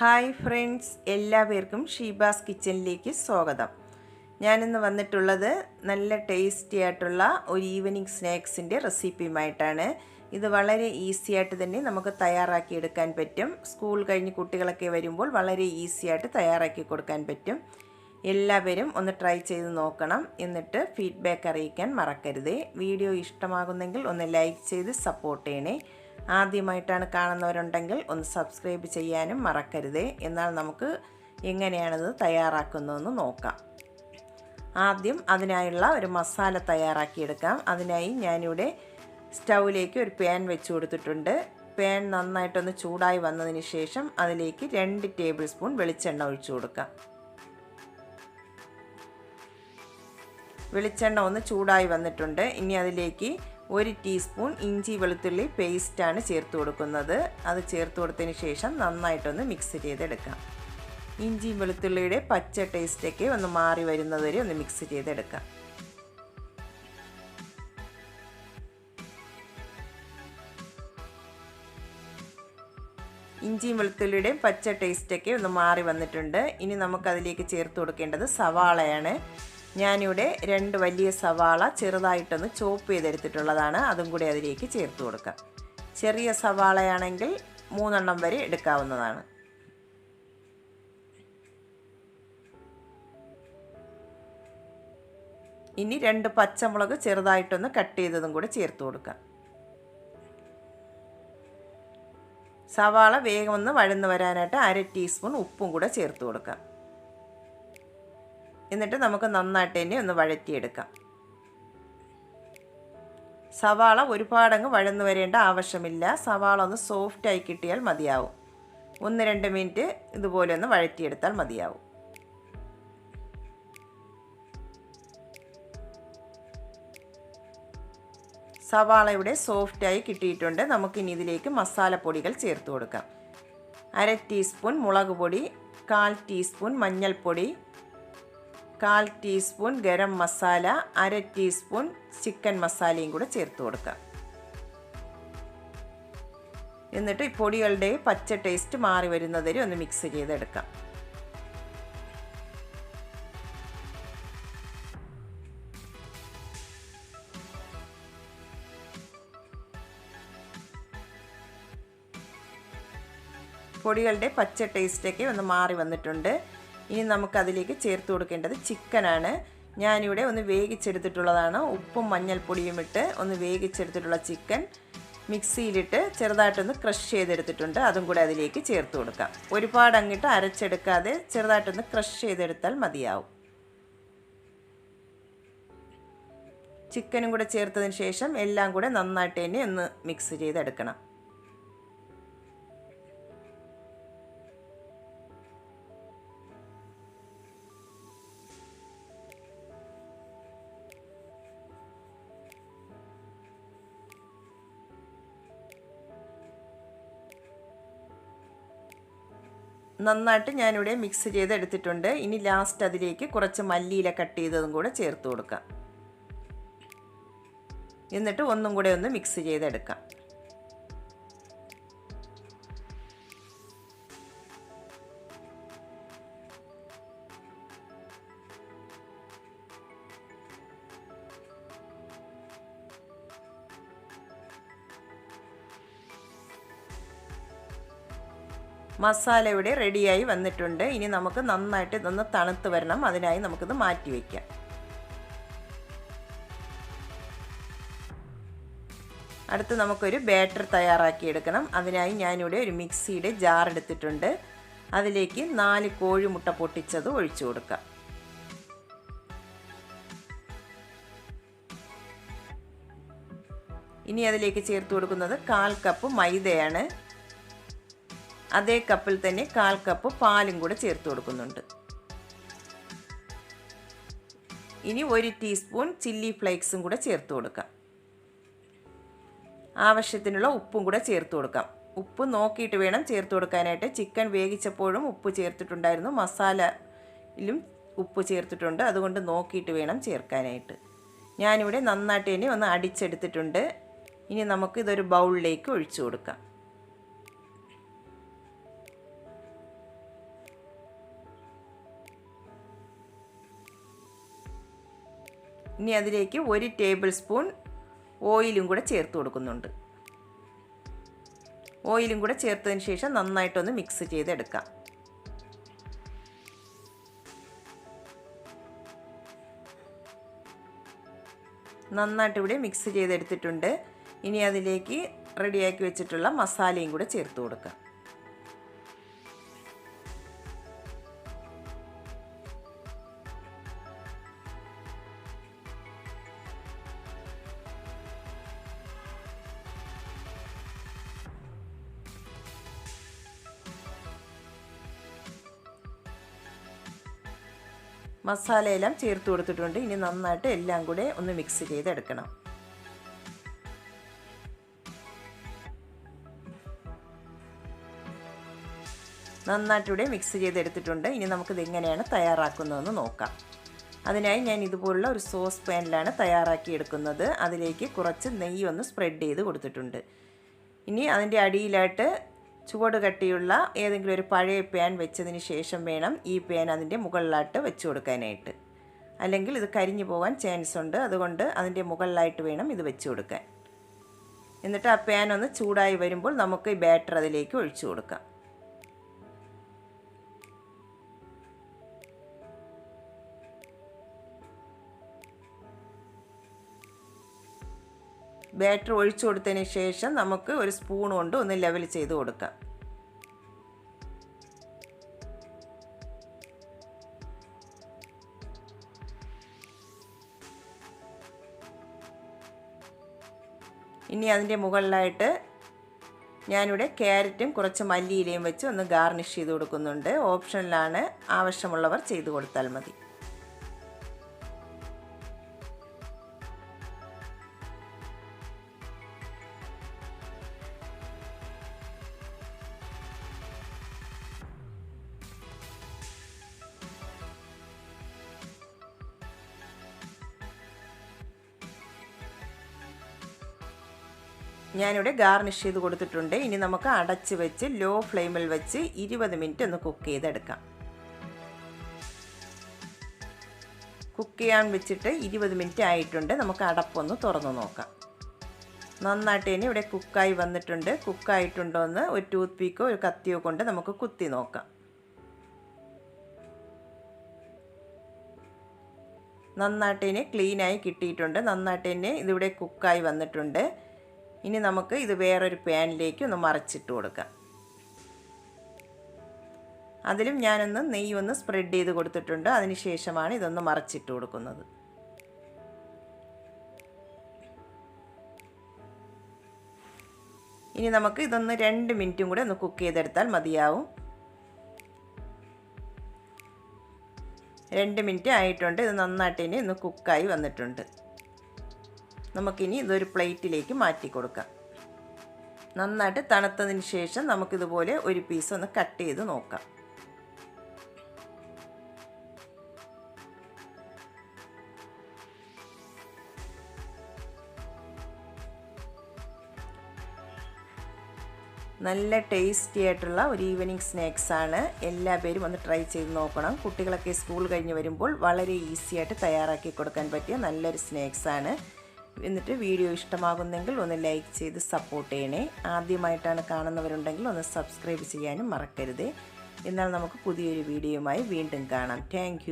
Hi friends എല്ലാവർക്കും ഷീബാസ് കിച്ചണിലേക്ക് സ്വാഗതം. ഞാനിന്ന് വന്നിട്ടുള്ളത് നല്ല ടേസ്റ്റി ആയിട്ടുള്ള ഒരു ഈവനിങ് സ്നാക്സിന്റെ റെസിപ്പിയുമായിട്ടാണ്. ഇത് വളരെ ഈസി ആയിട്ട് തന്നെ നമുക്ക് തയ്യാറാക്കി എടുക്കാൻ പറ്റും. സ്കൂൾ കഴിഞ്ഞ് കുട്ടികളൊക്കെ വരുമ്പോൾ വളരെ ഈസി ആയിട്ട് തയ്യാറാക്കി കൊടുക്കാൻ പറ്റും. എല്ലാവരും ഒന്ന് ട്രൈ ചെയ്ത് നോക്കണം. എന്നിട്ട് ഫീഡ്ബാക്ക് അറിയിക്കാൻ മറക്കരുതേ. വീഡിയോ ഇഷ്ടമാകുന്നെങ്കിൽ ഒന്ന് ലൈക്ക് ചെയ്ത് സപ്പോർട്ട് ചെയ്യണേ. ആദ്യമായിട്ടാണ് കാണുന്നവരുണ്ടെങ്കിൽ ഒന്ന് സബ്സ്ക്രൈബ് ചെയ്യാനും മറക്കരുതേ. എന്നാൽ നമുക്ക് എങ്ങനെയാണിത് തയ്യാറാക്കുന്നതെന്ന് നോക്കാം. ആദ്യം അതിനായുള്ള ഒരു മസാല തയ്യാറാക്കിയെടുക്കാം. അതിനായി ഞാനിവിടെ സ്റ്റൗവിലേക്ക് ഒരു പാൻ വെച്ച് കൊടുത്തിട്ടുണ്ട്. പാൻ നന്നായിട്ടൊന്ന് ചൂടായി വന്നതിന് ശേഷം അതിലേക്ക് രണ്ട് ടേബിൾ സ്പൂൺ വെളിച്ചെണ്ണ ഒഴിച്ചു കൊടുക്കാം. വെളിച്ചെണ്ണ ഒന്ന് ചൂടായി വന്നിട്ടുണ്ട്. ഇനി അതിലേക്ക് ഒരു ടീസ്പൂൺ ഇഞ്ചി വെളുത്തുള്ളി പേസ്റ്റാണ് ചേർത്ത് കൊടുക്കുന്നത്. അത് ചേർത്ത് കൊടുത്തതിന് ശേഷം നന്നായിട്ടൊന്ന് മിക്സ് ചെയ്തെടുക്കാം. ഇഞ്ചി വെളുത്തുള്ളിയുടെ പച്ച ടേസ്റ്റൊക്കെ ഒന്ന് മാറി വരുന്നതുവരെ ഒന്ന് മിക്സ് ചെയ്തെടുക്കാം. ഇഞ്ചിയും വെളുത്തുള്ളിയുടെയും പച്ച ടേസ്റ്റൊക്കെ ഒന്ന് മാറി വന്നിട്ടുണ്ട്. ഇനി നമുക്കതിലേക്ക് ചേർത്ത് കൊടുക്കേണ്ടത് സവാളയാണ്. ഞാനിവിടെ രണ്ട് വലിയ സവാള ചെറുതായിട്ടൊന്ന് ചോപ്പ് ചെയ്തെടുത്തിട്ടുള്ളതാണ്. അതും കൂടി അതിലേക്ക് ചേർത്ത് കൊടുക്കാം. ചെറിയ സവാളയാണെങ്കിൽ മൂന്നെണ്ണം വരെ എടുക്കാവുന്നതാണ്. ഇനി രണ്ട് പച്ചമുളക് ചെറുതായിട്ടൊന്ന് കട്ട് ചെയ്തതും കൂടി ചേർത്ത് കൊടുക്കാം. സവാള വേഗം ഒന്ന് വഴന്ന് വരാനായിട്ട് അര ടീസ്പൂൺ ഉപ്പും കൂടെ ചേർത്ത് കൊടുക്കാം. എന്നിട്ട് നമുക്ക് നന്നായിട്ട് തന്നെ ഒന്ന് വഴറ്റിയെടുക്കാം. സവാള ഒരുപാടങ്ങ് വഴന്നു വരേണ്ട ആവശ്യമില്ല. സവാള ഒന്ന് സോഫ്റ്റായി കിട്ടിയാൽ മതിയാവും. ഒന്ന് രണ്ട് മിനിറ്റ് ഇതുപോലെ ഒന്ന് വഴറ്റിയെടുത്താൽ മതിയാവും. സവാള ഇവിടെ സോഫ്റ്റായി കിട്ടിയിട്ടുണ്ട്. നമുക്കിനി ഇതിലേക്ക് മസാലപ്പൊടികൾ ചേർത്ത് കൊടുക്കാം. അര ടീസ്പൂൺ മുളക് പൊടി കാൽ ടീസ്പൂൺ മഞ്ഞൾപ്പൊടി കാൽ ടീസ്പൂൺ ഗരം മസാല അര ടീസ്പൂൺ ചിക്കൻ മസാലയും കൂടെ ചേർത്ത് കൊടുക്കുക. എന്നിട്ട് ഈ പൊടികളുടെ പച്ച ടേസ്റ്റ് മാറി വരുന്നതുവരെ ഒന്ന് മിക്സ് ചെയ്തെടുക്കാം. പൊടികളുടെ പച്ച ടേസ്റ്റൊക്കെ ഒന്ന് മാറി വന്നിട്ടുണ്ട്. ഇനി നമുക്കതിലേക്ക് ചേർത്ത് കൊടുക്കേണ്ടത് ചിക്കനാണ്. ഞാനിവിടെ ഒന്ന് വേവിച്ചെടുത്തിട്ടുള്ളതാണ്. ഉപ്പും മഞ്ഞൾപ്പൊടിയും ഇട്ട് ഒന്ന് വേവിച്ചെടുത്തിട്ടുള്ള ചിക്കൻ മിക്സിയിലിട്ട് ചെറുതായിട്ടൊന്ന് ക്രഷ് ചെയ്തെടുത്തിട്ടുണ്ട്. അതും കൂടെ അതിലേക്ക് ചേർത്ത് കൊടുക്കാം. ഒരുപാട് അങ്ങിട്ട് അരച്ചെടുക്കാതെ ചെറുതായിട്ടൊന്ന് ക്രഷ് ചെയ്തെടുത്താൽ മതിയാവും. ചിക്കനും കൂടെ ചേർത്തതിന് ശേഷം എല്ലാം കൂടെ നന്നായിട്ട് തന്നെ ഒന്ന് മിക്സ് ചെയ്തെടുക്കണം. നന്നായിട്ട് ഞാനിവിടെ മിക്സ് ചെയ്ത് എടുത്തിട്ടുണ്ട് ഇനി ലാസ്റ്റ് അതിലേക്ക് കുറച്ച് മല്ലിയില കട്ട് ചെയ്തതും കൂടെ ചേർത്ത് കൊടുക്കാം. എന്നിട്ട് ഒന്നും കൂടെ ഒന്ന് മിക്സ് ചെയ്തെടുക്കാം. മസാല ഇവിടെ റെഡിയായി വന്നിട്ടുണ്ട്. ഇനി നമുക്ക് നന്നായിട്ട് ഇതൊന്ന് തണുത്ത് വരണം. അതിനായി നമുക്കിത് മാറ്റി വയ്ക്കാം അടുത്ത് നമുക്കൊരു ബാറ്റർ തയ്യാറാക്കി എടുക്കണം. അതിനായി ഞാനിവിടെ ഒരു മിക്സിയുടെ ജാർ എടുത്തിട്ടുണ്ട്. അതിലേക്ക് നാല് കോഴിമുട്ട പൊട്ടിച്ചത് ഒഴിച്ചു കൊടുക്കാം. ഇനി അതിലേക്ക് ചേർത്ത് കൊടുക്കുന്നത് കാൽ കപ്പ് മൈദയാണ്. അതേ കപ്പിൽ തന്നെ കാൽ കപ്പ് പാലും കൂടെ ചേർത്ത് കൊടുക്കുന്നുണ്ട്. ഇനി ഒരു ടീസ്പൂൺ ചില്ലി ഫ്ലേക്സും കൂടെ ചേർത്ത് കൊടുക്കാം. ആവശ്യത്തിനുള്ള ഉപ്പും കൂടെ ചേർത്ത് കൊടുക്കാം. ഉപ്പ് നോക്കിയിട്ട് വേണം ചേർത്ത് കൊടുക്കാനായിട്ട്. ചിക്കൻ വേവിച്ചപ്പോഴും ഉപ്പ് ചേർത്തിട്ടുണ്ടായിരുന്നു. മസാലയിലും ഉപ്പ് ചേർത്തിട്ടുണ്ട്. അതുകൊണ്ട് നോക്കിയിട്ട് വേണം ചേർക്കാനായിട്ട്. ഞാനിവിടെ നന്നായിട്ട് തന്നെ ഒന്ന് അടിച്ചെടുത്തിട്ടുണ്ട്. ഇനി നമുക്ക് ഇതൊരു ബൗളിലേക്ക് ഒഴിച്ചു കൊടുക്കാം. ഇനി അതിലേക്ക് ഒരു ടേബിൾ സ്പൂൺ ഓയിലും കൂടെ ചേർത്ത് കൊടുക്കുന്നുണ്ട്. ഓയിലും കൂടെ ചേർത്തതിന് ശേഷം നന്നായിട്ടൊന്ന് മിക്സ് ചെയ്തെടുക്കാം. നന്നായിട്ട് ഇവിടെ മിക്സ് ചെയ്തെടുത്തിട്ടുണ്ട്. ഇനി അതിലേക്ക് റെഡിയാക്കി വെച്ചിട്ടുള്ള മസാലയും കൂടെ ചേർത്ത് കൊടുക്കാം. മസാലയെല്ലാം ചേർത്ത് കൊടുത്തിട്ടുണ്ട്. ഇനി നന്നായിട്ട് എല്ലാം കൂടെ ഒന്ന് മിക്സ് ചെയ്തെടുക്കണം. നന്നായിട്ട് ഇവിടെ മിക്സ് ചെയ്തെടുത്തിട്ടുണ്ട്. ഇനി നമുക്കിത് എങ്ങനെയാണ് തയ്യാറാക്കുന്നതെന്ന് നോക്കാം. അതിനായി ഞാൻ ഇതുപോലുള്ള ഒരു സോസ് പാനിലാണ് തയ്യാറാക്കി എടുക്കുന്നത് അതിലേക്ക് കുറച്ച് നെയ്യ് ഒന്ന് സ്പ്രെഡ് ചെയ്ത് കൊടുത്തിട്ടുണ്ട്. ഇനി അതിന്റെ അടിയിലായിട്ട് ചുവട് കട്ടിയുള്ള ഏതെങ്കിലും ഒരു പഴയ പാൻ വെച്ചതിന് ശേഷം വേണം ഈ പാൻ അതിന്റെ മുകളിലായിട്ട് വെച്ച് കൊടുക്കാനായിട്ട്. അല്ലെങ്കിൽ ഇത് കരിഞ്ഞു പോകാൻ ചാൻസ് ഉണ്ട്. അതുകൊണ്ട് അതിന്റെ മുകളിലായിട്ട് വേണം ഇത് വെച്ച് കൊടുക്കാൻ. എന്നിട്ട് ആ പാൻ ഒന്ന് ചൂടായി വരുമ്പോൾ നമുക്ക് ഈ ബാറ്റർ അതിലേക്ക് ഒഴിച്ചു കൊടുക്കാം. ബാറ്റർ ഒഴിച്ചു കൊടുത്തതിന് ശേഷം നമുക്ക് ഒരു സ്പൂൺ കൊണ്ട് ഒന്ന് ലെവൽ ചെയ്ത് കൊടുക്കാം. ഇനി അതിന്റെ മുകളിലായിട്ട് ഞാനിവിടെ ക്യാരറ്റും കുറച്ച് മല്ലിയിലയും വെച്ച് ഒന്ന് ഗാർണിഷ് ചെയ്ത് കൊടുക്കുന്നുണ്ട്. ഓപ്ഷനിലാണ് ആവശ്യമുള്ളവർ ചെയ്ത് കൊടുത്താൽ മതി. ഞാനിവിടെ ഗാർണിഷ് ചെയ്ത് കൊടുത്തിട്ടുണ്ട്. ഇനി നമുക്ക് അടച്ച് വെച്ച് ലോ ഫ്ലെയിമിൽ വെച്ച് ഇരുപത് മിനിറ്റ് ഒന്ന് കുക്ക് ചെയ്തെടുക്കാം. കുക്ക് ചെയ്യാൻ വെച്ചിട്ട് ഇരുപത് മിനിറ്റ് ആയിട്ടുണ്ട്. നമുക്ക് അടപ്പൊന്ന് തുറന്ന് നോക്കാം. നന്നായിട്ട് തന്നെ ഇവിടെ കുക്കായി വന്നിട്ടുണ്ട്. കുക്കായിട്ടുണ്ടോ എന്ന് ഒരു ടൂത്ത് പീക്കോ ഒരു കത്തിയോ കൊണ്ട് നമുക്ക് കുത്തി നോക്കാം. നന്നായിട്ട് തന്നെ ക്ലീനായി കിട്ടിയിട്ടുണ്ട്. നന്നായിട്ട് തന്നെ ഇതിവിടെ കുക്കായി വന്നിട്ടുണ്ട്. ഇനി നമുക്ക് ഇത് വേറൊരു പാനിലേക്ക് ഒന്ന് മറിച്ചിട്ട് കൊടുക്കാം. അതിലും ഞാനൊന്ന് നെയ്യ് ഒന്ന് സ്പ്രെഡ് ചെയ്ത് കൊടുത്തിട്ടുണ്ട്. അതിനുശേഷമാണ് ഇതൊന്ന് മറിച്ചിട്ട് കൊടുക്കുന്നത്. ഇനി നമുക്ക് ഇതൊന്ന് രണ്ട് മിനിറ്റും കൂടെ ഒന്ന് കുക്ക് ചെയ്തെടുത്താൽ മതിയാവും. രണ്ട് മിനിറ്റ് ആയിട്ടുണ്ട്. ഇത് നന്നായിട്ട് ഇനി ഒന്ന് കുക്കായി വന്നിട്ടുണ്ട്. നമുക്കിനി ഇതൊരു പ്ലേറ്റിലേക്ക് മാറ്റി കൊടുക്കാം. നന്നായിട്ട് തണുത്തതിന് ശേഷം നമുക്കിതുപോലെ ഒരു പീസ് ഒന്ന് കട്ട് ചെയ്ത് നോക്കാം. നല്ല ടേസ്റ്റി ആയിട്ടുള്ള ഒരു ഈവനിങ് സ്നാക്സാണ് എല്ലാ പേരും ഒന്ന് ട്രൈ ചെയ്ത് നോക്കണം. കുട്ടികളൊക്കെ സ്കൂൾ കഴിഞ്ഞ് വരുമ്പോൾ വളരെ ഈസി ആയിട്ട് തയ്യാറാക്കി കൊടുക്കാൻ പറ്റിയ നല്ലൊരു സ്നാക്സാണ് എന്നിട്ട് വീഡിയോ ഇഷ്ടമാകുന്നെങ്കിൽ ഒന്ന് ലൈക്ക് ചെയ്ത് സപ്പോർട്ട് ചെയ്യണേ. ആദ്യമായിട്ടാണ് കാണുന്നവരുണ്ടെങ്കിൽ ഒന്ന് സബ്സ്ക്രൈബ് ചെയ്യാനും മറക്കരുത്. എന്നാൽ നമുക്ക് പുതിയൊരു വീഡിയോയുമായി വീണ്ടും കാണാം. താങ്ക്